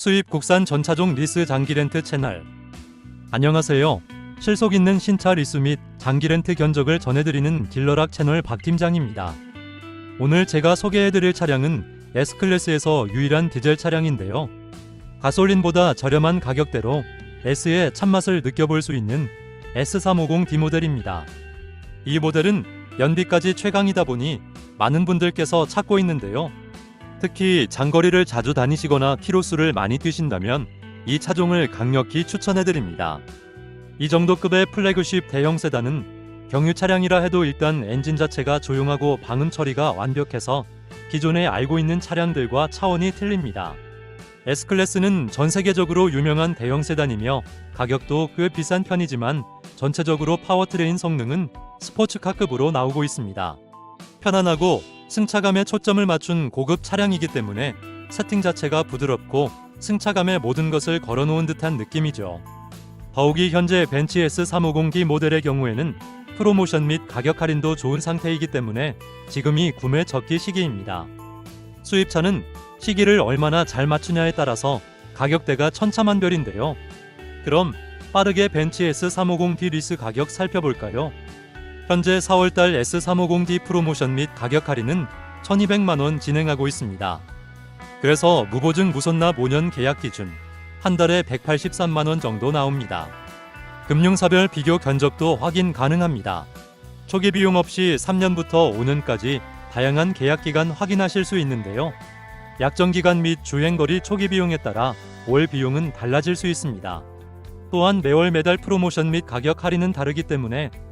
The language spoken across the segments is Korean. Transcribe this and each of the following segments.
수입 국산 전차종 리스 장기 렌트 채널. 안녕하세요. 실속 있는 신차 리스 및 장기 렌트 견적을 전해드리는 딜러락 채널 박 팀장입니다. 오늘 제가 소개해드릴 차량은 S클래스에서 유일한 디젤 차량인데요. 가솔린보다 저렴한 가격대로 S의 참맛을 느껴볼 수 있는 S350D 모델입니다. 이 모델은 연비까지 최강이다 보니 많은 분들께서 찾고 있는데요. 특히 장거리를 자주 다니시거나 키로수를 많이 뛰신다면 이 차종을 강력히 추천해드립니다. 이 정도 급의 플래그십 대형 세단은 경유 차량이라 해도 일단 엔진 자체가 조용하고 방음 처리가 완벽해서 기존에 알고 있는 차량들과 차원이 틀립니다. S클래스는 전 세계적으로 유명한 대형 세단이며 가격도 꽤 비싼 편이지만 전체적으로 파워트레인 성능은 스포츠카급으로 나오고 있습니다. 편안하고 승차감에 초점을 맞춘 고급 차량이기 때문에 세팅 자체가 부드럽고 승차감에 모든 것을 걸어놓은 듯한 느낌이죠. 더욱이 현재 벤츠 S350D 모델의 경우에는 프로모션 및 가격 할인도 좋은 상태이기 때문에 지금이 구매 적기 시기입니다. 수입차는 시기를 얼마나 잘 맞추냐에 따라서 가격대가 천차만별인데요. 그럼 빠르게 벤츠 S350D 리스 가격 살펴볼까요? 현재 4월달 S350D 프로모션 및 가격 할인은 1200만원 진행하고 있습니다. 그래서 무보증 무손납 5년 계약 기준 한 달에 183만원 정도 나옵니다. 금융사별 비교 견적도 확인 가능합니다. 초기 비용 없이 3년부터 5년까지 다양한 계약 기간 확인하실 수 있는데요. 약정 기간 및 주행거리 초기 비용에 따라 월 비용은 달라질 수 있습니다. 또한 매월 매달 프로모션 및 가격 할인은 다르기 때문에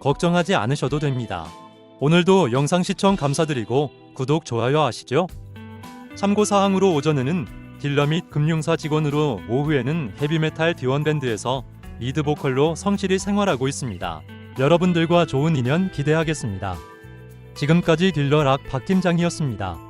걱정하지 않으셔도 됩니다. 오늘도 영상 시청 감사드리고 구독, 좋아요 하시죠? 참고사항으로 오전에는 딜러 및 금융사 직원으로 오후에는 헤비메탈 디원밴드에서 리드 보컬로 성실히 생활하고 있습니다. 여러분들과 좋은 인연 기대하겠습니다. 지금까지 딜러 락 박 팀장이었습니다.